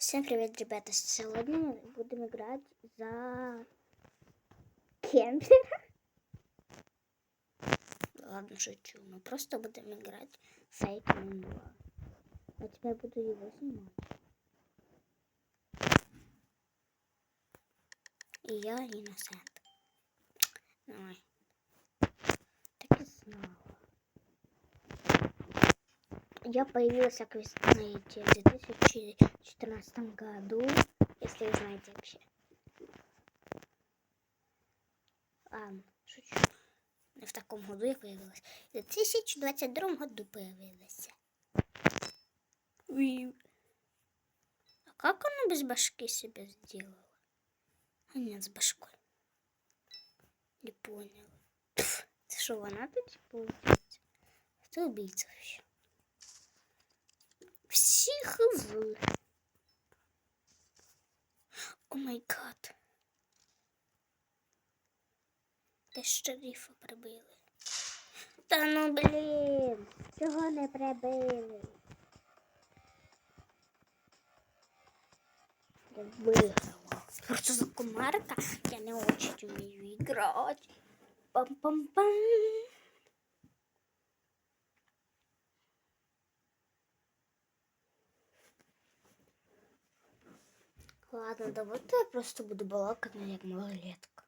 Всем привет, ребята! Сегодня мы будем играть за кемпера. Ладно, шучу. Мы просто будем играть Fake Man 2. А теперь буду его снимать. И я иннocent. Давай. Так и знала. Я появилась, как вы в 2014 году, если вы знаете вообще. Ладно, шучу. Не в такому году я появилась. В 2022 году появилась. А как она без башки себя сделала? А нет, с башкой. Не поняла. Пф, что, она тут получается? Это убийца вообще. Всіх в. О май гад. Де шерифа прибили. Та ну блін, чого не прибили? Я виграла. Просто за комарка я не очень умею играть. Пам-пам-пам. Ладно, давайте я просто буду балакать, ну, як малолетка.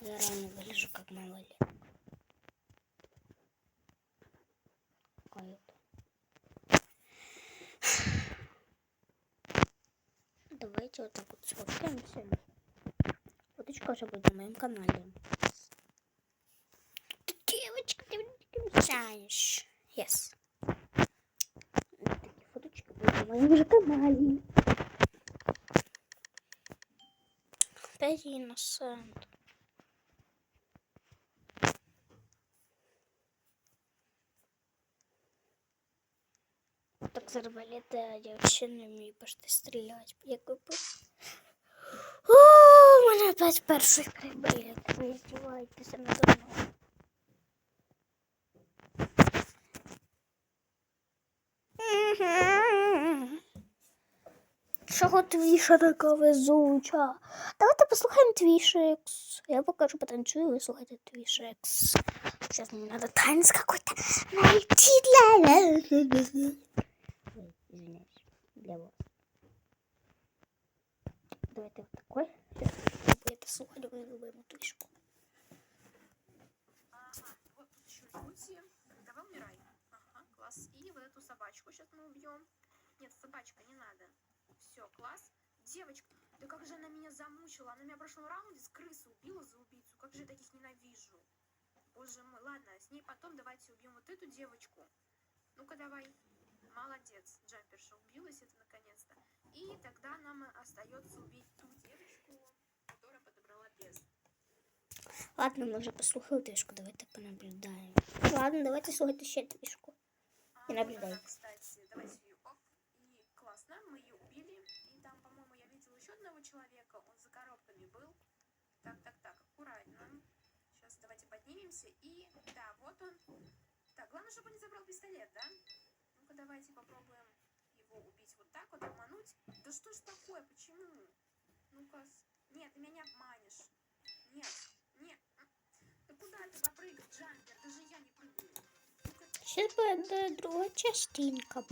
Я реально выгляжу как малолетка. Какая-то. Давайте вот так вот сфоткаемся. Фоточка уже будет на моем канале. Девочка, ты не мешаешь. Yes моем же канале. Опять иннocent. Так з арбалета я вообще не вмію почти стріляти. Якби. О, мене опять перший прибили. Ви здіваєтеся надо мною. Чого твіша така везуча? Давайте послухаємо твішекс. Я покажу, потанцую, ви слухайте твішекс. Сейчас мне надо танец какой-то найти для... Ой, извиняюсь, для вас. Давайте вот такой. Сейчас будет слухать мою любимую твишку. Ага, вот тут еще Люси. Давай умирай. Ага, класс. И вот эту собачку сейчас мы убьем. Нет, собачка, не надо. Все, класс. Девочка, да как же она меня замучила. Она меня в прошлом раунде с крысы убила за убийцу. Как же я таких ненавижу. Боже мой, ладно, с ней потом давайте убьем вот эту девочку. Ну-ка давай. Молодец, Джамперша убилась это наконец-то. И тогда нам остается убить ту девочку, которая подобрала без. Ладно, мы уже послухали твишку, давайте понаблюдаем. Ладно, давайте слухать еще твишку. А, И вот наблюдай. она, кстати, давайте еще одного человека. Он за коробками был. Так, так, так, аккуратно. Сейчас давайте поднимемся. И да, вот он. Так, главное, чтобы он не забрал пистолет, да? Ну-ка, давайте попробуем его убить вот так вот, обмануть. Да что ж такое, почему? Ну-ка, нет, ты меня обманешь. Нет, нет. Да куда ты попрыгал, Джампер? Даже я не прыгаю. Ну-ка, Сейчас будет друга частинка.